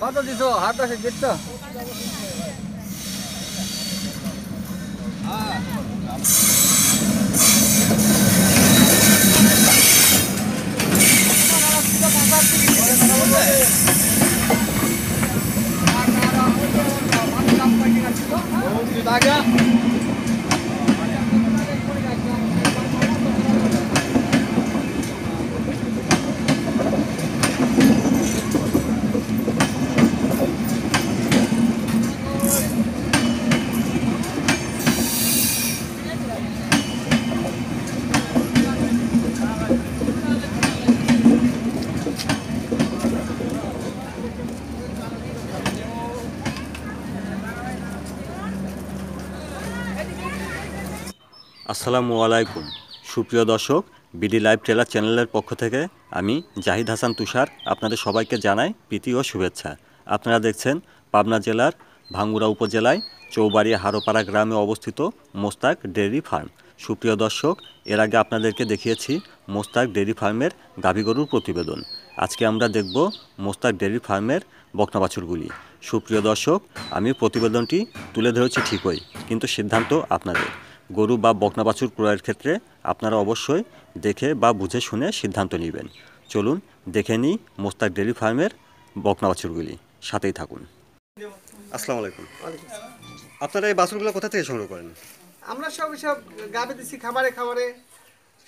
কত দিছো হাত আছে দিচ্ছ আসসালামু আলাইকুম। সুপ্রিয় দর্শক, বিডি লাইভ ট্রেলার চ্যানেলের পক্ষ থেকে আমি জাহিদ হাসান তুষার আপনাদের সবাইকে জানাই প্রীতি ও শুভেচ্ছা। আপনারা দেখছেন পাবনা জেলার ভাঙ্গুড়া উপজেলায় চৌবাড়িয়া হারোপাড়া গ্রামে অবস্থিত মোস্তাক ডেয়ারি ফার্ম। সুপ্রিয় দর্শক, এর আগে আপনাদেরকে দেখিয়েছি মোস্তাক ডেয়ারি ফার্মের গরুর প্রতিবেদন। আজকে আমরা দেখব মোস্তাক ডেয়ারি ফার্মের বকনা বাছুরগুলি সুপ্রিয় দর্শক, আমি প্রতিবেদনটি তুলে ধরেছি ঠিকই, কিন্তু সিদ্ধান্ত আপনাদের। গরু বা বকনা বাছুর ক্রয়ের ক্ষেত্রে আপনারা অবশ্যই দেখে বা বুঝে শুনে সিদ্ধান্ত নেবেন। চলুন দেখে নিই মোস্তাক ডেলি ফার্মের বকনা বাছুরগুলি। সাথেই থাকুন। আসসালামু আলাইকুম। আপনারা এই বাছুরগুলো কোথা থেকে সংগ্রহ করেন? আমরা সব সব গাবে দিছি খাবারে খাবারে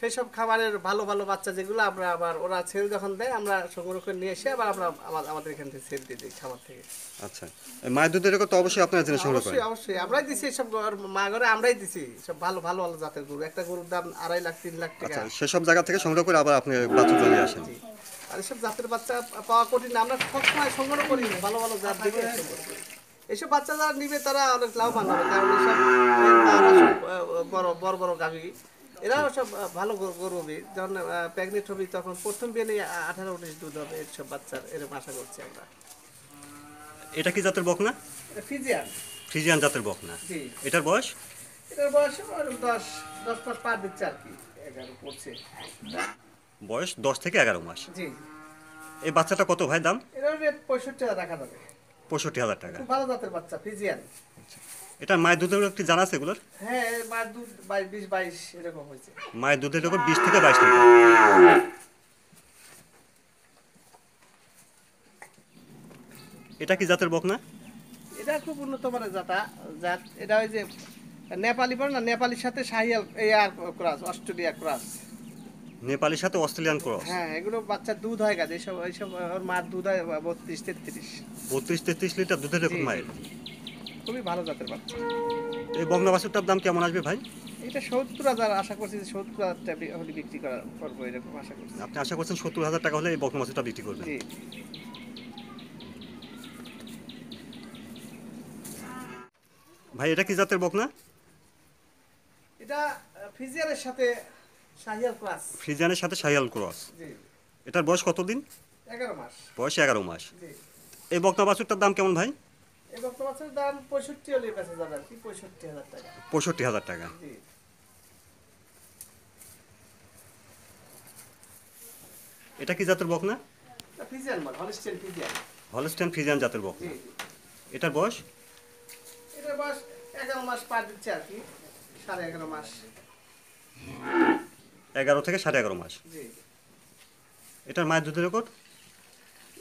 সেই সব খাবারের ভালো ভালো বাচ্চা যেগুলো আমরা আবার ওরা ছেড়ে যখন দেয় আমরা সংগ্রহ করে নিয়ে এসে আবার আমরা আমাদের এখান থেকে ছেড়ে দিয়ে দিই খাবার থেকে। আচ্ছা। মায়ের দুধের তো অবশ্যই আপনারা জেনে সংগ্রহ করেন। অবশ্যই অবশ্যই। আমরাই দিছি সব মা ঘরে আমরাই দিছি সব ভালো ভালো ভালো জাতের গরু। একটা গরুর দাম আড়াই লাখ তিন লাখ টাকা। আচ্ছা সেসব জায়গা থেকে সংগ্রহ করে আবার আপনি বাছুরগুলো নিয়ে আসেন। আর এসব জাতের বাচ্চা পাওয়া কঠিন আমরা সবসময় সংগ্রহ করি না, ভালো ভালো জাত দেখে এসব বাচ্চা যারা নিবে তারা অনেক লাভবান হবে কারণ এসব বড় বড় বড় গাভী। এরাও সব ভালো গরু হবে যখন প্রেগনেন্ট হবে তখন প্রথম বিয়ে আঠারো উনিশ দুধ হবে এইসব বাচ্চার এরকম আশা করছি আমরা। এটা কি জাতের বকনা? ফিজিয়ান। ফ্রিজিয়ান জাতের বকনা। জি। এটার বয়স? এটার বয়স দশ দশ মাস পার দিচ্ছে আর কি এগারো পড়ছে বয়স দশ থেকে এগারো মাস। জি। এই বাচ্চাটা কত ভাই দাম? এটার রেট পঁয়ষট্টি হাজার টাকা যাবে পঁয়ষট্টি হাজার টাকা। ভালো জাতের বাচ্চা ফিজিয়ান। এটার মায়ের দুধের একটি জানা আছে এগুলোর? হ্যাঁ মার দুধ বাইশ বিশ বাইশ এরকম হয়েছে। মায়ের দুধের রেকর্ড বিশ থেকে বাইশ লিটার। এটা কি জাতের বকনা? এটা খুব উন্নত মানের জাতা জাত। এটা ওই যে নেপালি পড়ে না নেপালির সাথে শাহিয়াল এয়ার ক্রাস অস্ট্রেলিয়া ক্রাস। নেপালির সাথে অস্ট্রেলিয়ান ক্রস? হ্যাঁ এগুলো বাচ্চার দুধ হয় গাছ এইসব এইসব ওর মার দুধ হয় বত্রিশ তেত্রিশ। বত্রিশ তেত্রিশ লিটার দুধের জি। মায়ের? খুবই ভালো জাতের বাচ্চা। এই বকনা বাছুরটার দাম কেমন আসবে ভাই? এটা সত্তর হাজার আশা করছি যে সত্তর হাজার টাকা হলে বিক্রি করা করব এরকম আশা করছি। আপনি আশা করছেন সত্তর হাজার টাকা হলে এই বকনা বাছুরটা বিক্রি করবেন? জি। ভাই এটা কি জাতের বকনা? এটা ফিজিয়ানের সাথে শাহিয়াল ক্লাস ফ্রিজিয়ানের সাথে শাহিয়াল ক্রস। জি। এটার বয়স কতদিন? এগারো মাস। বয়স এগারো মাস। জি। এই বকনা বাছুরটার দাম কেমন ভাই? এই বক্তব্য মাছের দাম পঁয়ষট্টি হলে বেঁচে যাবে আর কি পঁয়ষট্টি হাজার টাকা। পঁয়ষট্টি হাজার টাকা। জি। এটা কি জাতের বকনা? এটা ফিজিয়ান মাল ফিজিয়ান। হলস্টেন ফ্রিজিয়ান জাতের বকনা। জি এটার বয়স? এটার বয়স এগারো মাস পার দিচ্ছে আর কি সাড়ে এগারো মাস। এগারো থেকে সাড়ে এগারো মাস। জি। এটার মায়ের দুধের রেকর্ড?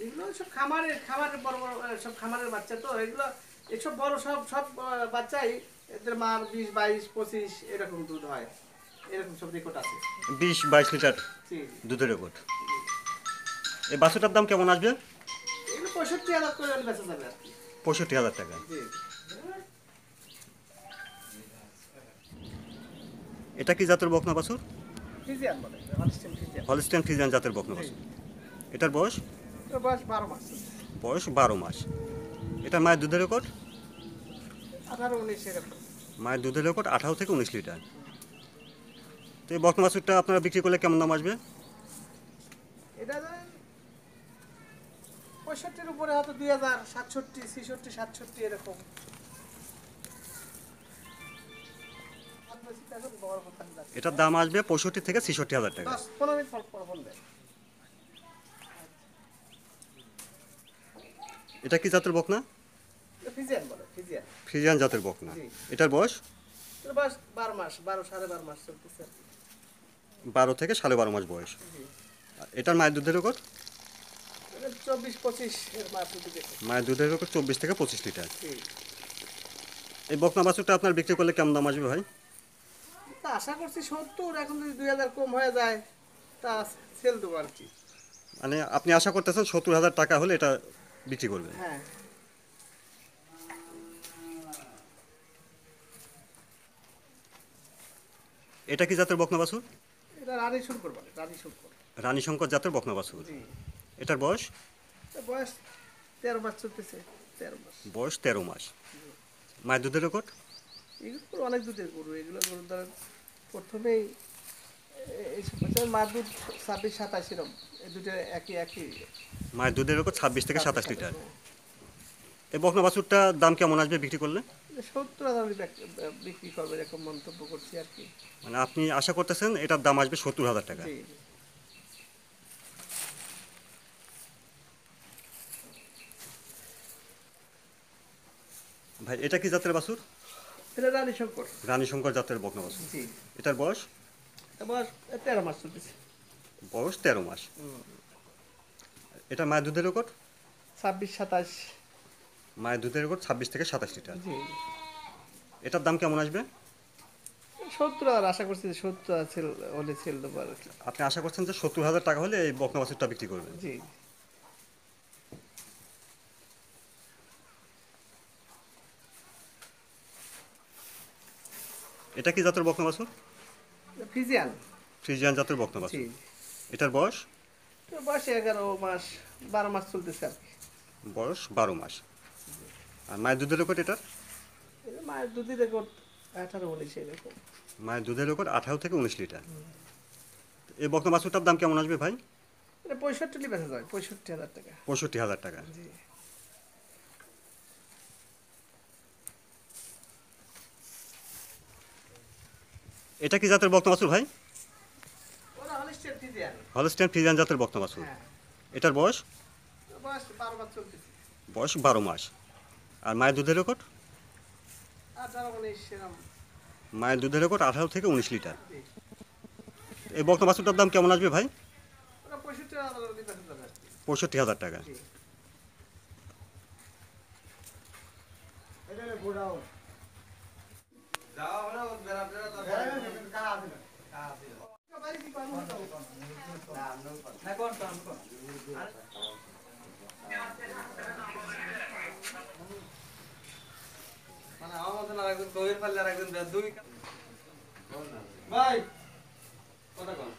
এগুলো সব খামারের খামারের বড় বড় সব খামারের বাচ্চা তো এগুলো এসব বড় সব সব বাচ্চাই এদের মার বিশ বাইশ পঁচিশ এরকম দুধ হয়। এরকম সব রেকর্ড আছে। বিশ বাইশ লিটার দুধের রেকর্ড। এই বাছুরটার দাম কেমন আসবে? এগুলো পঁয়ষট্টি হাজার করে বেচা যাবে আর কি। পঁয়ষট্টি হাজার টাকা। এটা কি জাতের বকনা বাছুর? Friesian Friesian. জাতের বকনা বাছুর। এটার বয়স? বয়স বারো মাস। বয়স বারো মাস। এটার মায়ের দুধের রেকর্ড? আঠারো উনিশ এরকম। মায়ের দুধের রেকর্ড আঠারো থেকে উনিশ লিটার। তো এই বকনা বাছুরটা আপনারা বিক্রি করলে কেমন দাম আসবে? এটা পঁয়ষট্টির উপরে হয়তো দুই হাজার সাতষট্টি ছিষট্টি সাতষট্টি এরকম। এটার দাম আসবে পঁয়ষট্টি থেকে ছেষট্টি হাজার টাকা। পনেরো মিনিট পর পর এটা কি জাতের বকনা? Friesian Friesian. ফ্রিজিয়ান জাতের বকনা। জি। এটার বয়স? বারো থেকে সাড়ে বারো মাস বয়স। এটার মায়ের দুধের রেকর্ড মায়ের দুধের রেকর্ড চব্বিশ থেকে পঁচিশ লিটার। এই বকনা বাছুরটা আপনার বিক্রি করলে কেমন দাম আসবে ভাই? আশা করছি সত্তর এখন যদি দুই হাজার কম হয়ে যায় তা সেল দেবো আর কি। মানে আপনি আশা করতেছেন সত্তর হাজার টাকা হলে এটা বিক্রি করবেন। হ্যাঁ। এটা কি জাতের বকনা বাছুর? এটা রানী শঙ্কর বলে রানী শঙ্কর। রানী শঙ্কর জাতের বকনা বাছুর। এটার বয়স? বয়স তেরো মাস চলতেছে তেরো মাস। বয়স তেরো মাস। মায়ের দুধের রেকর্ড? এগুলো অনেক দুধের গরু এগুলো গরু ধরেন প্রথমেই এ- এই বছর মা দুধ ছাব্বিশ সাতাশ এরকম। এই দুটো একই একই। মায়ের দুধের রেকর্ড ছাব্বিশ থেকে সাতাশ লিটার। এই বকনা বাছুরটার দাম কেমন আসবে বিক্রি করলে? সত্তর হাজার বিক্রি করবে এরকম মন্তব্য করছি আর কি। মানে আপনি আশা করতেছেন এটার দাম আসবে সত্তর হাজার টাকা? ভাই এটা কি জাতের বাছুর? এটা রানী শঙ্কর রানী শঙ্কর জাতের বকনা বাছুর। এটার বয়স? বয়স তেরো মাস চলতেছে। বয়স তেরো মাস। এটা মায়ের দুধের রেকর্ড ছাব্বিশ সাতাশ। মায়ের দুধের রেকর্ড ছাব্বিশ থেকে সাতাশ লিটার জি। এটার দাম কেমন আসবে? সত্তর হাজার আশা করছি যে সত্তর হাজার হলে সেল দেবো আর কি। আপনি আশা করছেন যে সত্তর হাজার টাকা হলে এই বকনা বাছুরটা বিক্রি করবেন? জি। এটা কি জাতের বকনা বাছুর? ফিজিয়ান। ফ্রিজিয়ান জাতের বকনা বাছুর। এটার বয়স? বয়স এগারো মাস বারো মাস চলতেছে আর কি। বয়স বারো মাস। আর মায়ের দুধের রেকর্ড এটার? মায়ের দুধই রেকর্ড আঠারো উনিশ এরকম মায়ের দুধের রেকর্ড আঠারো থেকে উনিশ লিটার। এই বকনা বাছুরটার দাম কেমন আসবে ভাই? পঁয়ষট্টি বেচা যায় পঁয়ষট্টি হাজার টাকা। পঁয়ষট্টি হাজার টাকা। এটা কি জাতের বকনা বাছুর ভাই? হলস্টেন ফ্রিজিয়ান জাতের বকনা বাছুর হ্যাঁ। এটার বয়স? বয়স বারো মাস আর মায়ের দুধের রেকর্ড? মায়ের দুধের রেকর্ড আঠারো থেকে উনিশ লিটার। এই বকনা বাছুরটার দাম কেমন আসবে ভাই? পঁয়ষট্টি হাজার টাকা জি। মানে আমার মতন আর একজন গভীর পাল্লে আর একজন দুই ভাই কথা কন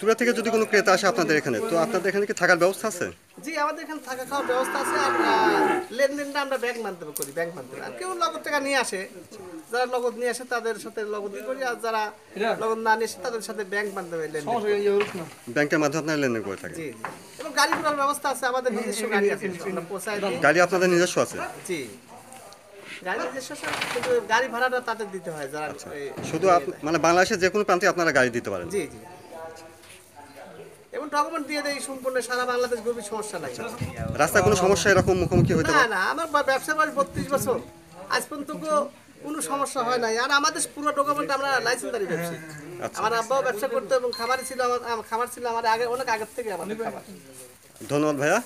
দূরে থেকে যদি কোনো ক্রেতা আসে আপনাদের এখানে তো আপনাদের এখানে কি থাকার ব্যবস্থা আছে? জি আমাদের এখানে থাকা খাওয়ার ব্যবস্থা আছে। আর লেনদেনটা আমরা ব্যাংক মাধ্যমে করি ব্যাংক মাধ্যমে। আর কেউ নগদ টাকা নিয়ে আসে যারা নগদ নিয়ে আসে তাদের সাথে নগদই করি আর যারা নগদ না নিয়ে আসে তাদের সাথে ব্যাংক মাধ্যমে লেনদেন ব্যাংকের মাধ্যমে আপনারা লেনদেন করে থাকেন? জি এবং গাড়ি ঘোড়ার ব্যবস্থা আছে আমাদের নিজস্ব গাড়ি আছে গাড়ি আপনাদের নিজস্ব আছে? জি। গাড়ি নিজস্ব কিন্তু গাড়ি ভাড়াটা তাদের দিতে হয় যারা শুধু আপ- মানে বাংলাদেশের যে কোনো প্রান্তে আপনারা গাড়ি দিতে পারেন। জি জি। এবং ডকুমেন্ট দিয়ে দেয় সম্পূর্ণ সারা বাংলাদেশ খুবই সমস্যা নাই। কোনো সমস্যা এরকম মুখোমুখি হতে না না আমার ব্যবসা বয়স বত্রিশ বছর। আজ পর্যন্ত কোনো সমস্যা হয় নাই। আর আমাদের পুরো ডকুমেন্ট আমরা লাইসেন্সদারি ব্যবসা। আচ্ছা। আমার আব্বাও ব্যবসা করতো এবং খামারই ছিল আমার আমার খামার ছিল আমার আগে অনেক আগের থেকে আমাদের খাবার ধন্যবাদ ভাইয়া।